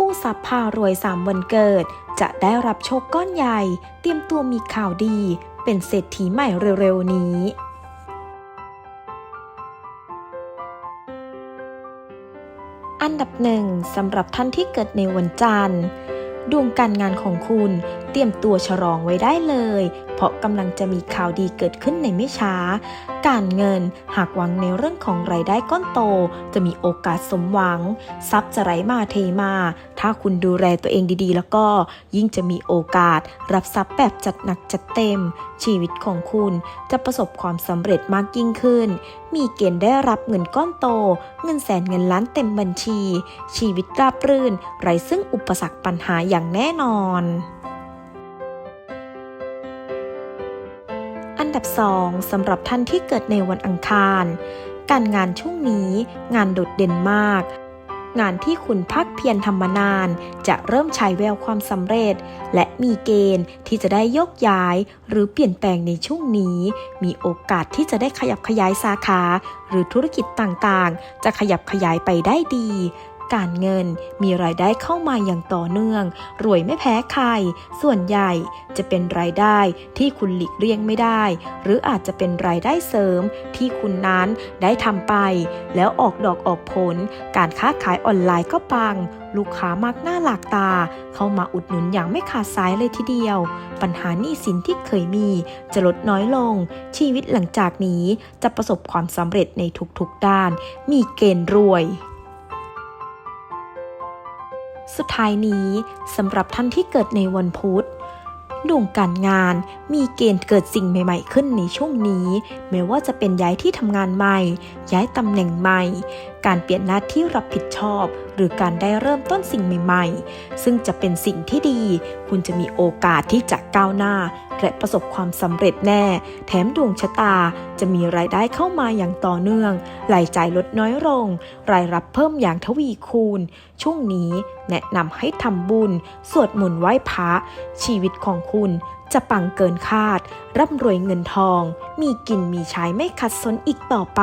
คู่สับพารวยสามวันเกิด จะได้รับโชคก้อนใหญ่ เตรียมตัวมีข่าวดี เป็นเศรษฐีใหม่เร็วๆนี้อันดับหนึ่งสำหรับท่านที่เกิดในวันจันทร์ ดวงการงานของคุณ ตรียมตัวฉลองไว้ได้เลย เพราะกำลังจะมีข่าวดีเกิดขึ้นในไม่ช้า การเงินหากหวังในเรื่องของรายได้ก้อนโต จะมีโอกาสสมหวัง ทรัพย์จะไหลมาเทมา ถ้าคุณดูแลตัวเองดีๆ แล้วก็ยิ่งจะมีโอกาส รับทรัพย์แบบจัดหนักจัดเต็ม ชีวิตของคุณจะประสบความสำเร็จมากยิ่งขึ้น มีเกณฑ์ได้รับเงินก้อนโต เงินแสนเงินล้านเต็มบัญชี ชีวิตราบรื่น ไร้ซึ่งอุปสรรคปัญหาอย่างแน่นอน อันดับ2สำหรับท่านที่เกิดในวันอังคาร การงานช่วงนี้งานโดดเด่นมาก งานที่คุณพักเพียรทำมานาน จะเริ่มฉายแววความสำเร็จ และมีเกณฑ์ที่จะได้ยกย้าย หรือเปลี่ยนแปลงในช่วงนี้ มีโอกาสที่จะได้ขยับขยายสาขา หรือธุรกิจต่างๆ จะขยับขยายไปได้ดี การเงินมีรายได้เข้ามาอย่างต่อเนื่อง รวยไม่แพ้ใคร ส่วนใหญ่จะเป็นรายได้ที่คุณหลีกเลี่ยงไม่ได้ หรืออาจจะเป็นรายได้เสริมที่คุณนั้นได้ทำไป แล้วออกดอกออกผล การค้าขายออนไลน์ก็ปัง ลูกค้ามากหน้าหลากตา เข้ามาอุดหนุนอย่างไม่ขาดสายเลยทีเดียว ปัญหาหนี้สินที่เคยมี จะลดน้อยลง ชีวิตหลังจากนี้จะประสบความสำเร็จในทุกๆด้าน มีเกณฑ์รวย สุดท้ายนี้สำหรับท่านที่เกิดในวันพุธดวงการงานมีเกณฑ์เกิดสิ่งใหม่ ๆ ขึ้นในช่วงนี้ ไม่ว่าจะเป็นย้ายที่ทำงานใหม่ ย้ายตำแหน่งใหม่ การเปลี่ยนหน้าที่รับผิดชอบ หรือการได้เริ่มต้นสิ่งใหม่ ๆ ซึ่งจะเป็นสิ่งที่ดี คุณจะมีโอกาสที่จะก้าวหน้า และประสบความสำเร็จแน่ แถมดวงชะตาจะมีรายได้เข้ามาอย่างต่อเนื่อง รายจ่ายลดน้อยลง รายรับเพิ่มอย่างทวีคูณ ช่วงนี้แนะนำให้ทำบุญ สวดมนต์ไหว้พระ ชีวิตของคุณจะปังเกินคาด ร่ำรวยเงินทอง มีกินมีใช้ไม่ขัดสนอีกต่อไป